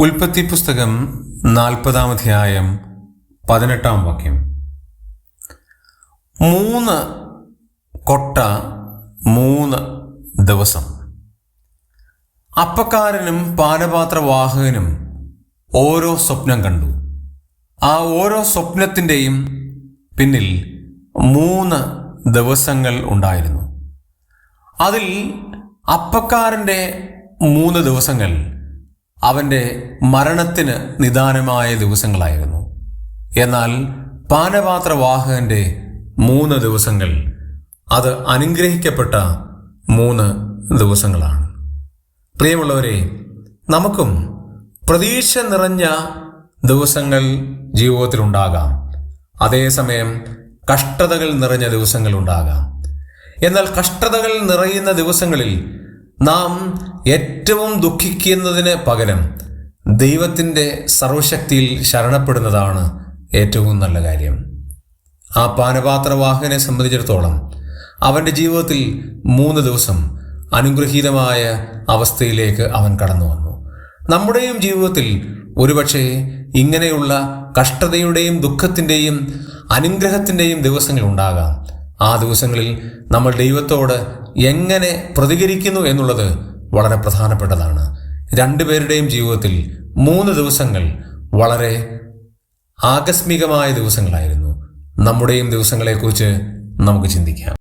ഉൽപ്പത്തി പുസ്തകം നാൽപ്പതാം അധ്യായം പതിനെട്ടാം വാക്യം. മൂന്ന് കൊട്ട മൂന്ന് ദിവസം. അപ്പക്കാരനും പാനപാത്രവാഹകനും ഓരോ സ്വപ്നം കണ്ടു. ആ ഓരോ സ്വപ്നത്തിന്റെയും പിന്നിൽ മൂന്ന് ദിവസങ്ങൾ ഉണ്ടായിരുന്നു. അതിൽ അപ്പക്കാരന്റെ മൂന്ന് ദിവസങ്ങൾ അവന്റെ മരണത്തിന് നിദാനമായ ദിവസങ്ങളായിരുന്നു. എന്നാൽ പാനപാത്രവാഹകന്റെ മൂന്ന് ദിവസങ്ങൾ അത് അനുഗ്രഹിക്കപ്പെട്ട മൂന്ന് ദിവസങ്ങളാണ്. പ്രിയമുള്ളവരെ നമുക്കും പ്രതീക്ഷ നിറഞ്ഞ ദിവസങ്ങൾ ജീവിതത്തിലുണ്ടാകാം അതേസമയം കഷ്ടതകൾ നിറഞ്ഞ ദിവസങ്ങളുണ്ടാകാം എന്നാൽ കഷ്ടതകൾ നിറയുന്ന ദിവസങ്ങളിൽ നാം ഏറ്റവും ദുഃഖിക്കുന്നതിന് പകരം ദൈവത്തിന്റെ സർവശക്തിയിൽ ശരണപ്പെടുന്നതാണ് ഏറ്റവും നല്ല കാര്യം. ആ പാനപാത്രവാഹകനെ സംബന്ധിച്ചിടത്തോളം അവന്റെ ജീവിതത്തിൽ മൂന്ന് ദിവസം അനുഗ്രഹീതമായ അവസ്ഥയിലേക്ക് അവൻ കടന്നു വന്നു. നമ്മുടെയും ജീവിതത്തിൽ ഒരുപക്ഷെ ഇങ്ങനെയുള്ള കഷ്ടതയുടെയും ദുഃഖത്തിന്റെയും അനുഗ്രഹത്തിന്റെയും ദിവസങ്ങൾ ഉണ്ടാകാം. ആ ദിവസങ്ങളിൽ നമ്മൾ ദൈവത്തോട് എങ്ങനെ പ്രതികരിക്കുന്നു എന്നുള്ളത് വളരെ പ്രധാനപ്പെട്ടതാണ്. രണ്ടുപേരുടെയും ജീവിതത്തിൽ മൂന്ന് ദിവസങ്ങൾ വളരെ ആകസ്മികമായ ദിവസങ്ങളായിരുന്നു. നമ്മുടെയും ദിവസങ്ങളെക്കുറിച്ച് നമുക്ക് ചിന്തിക്കാം.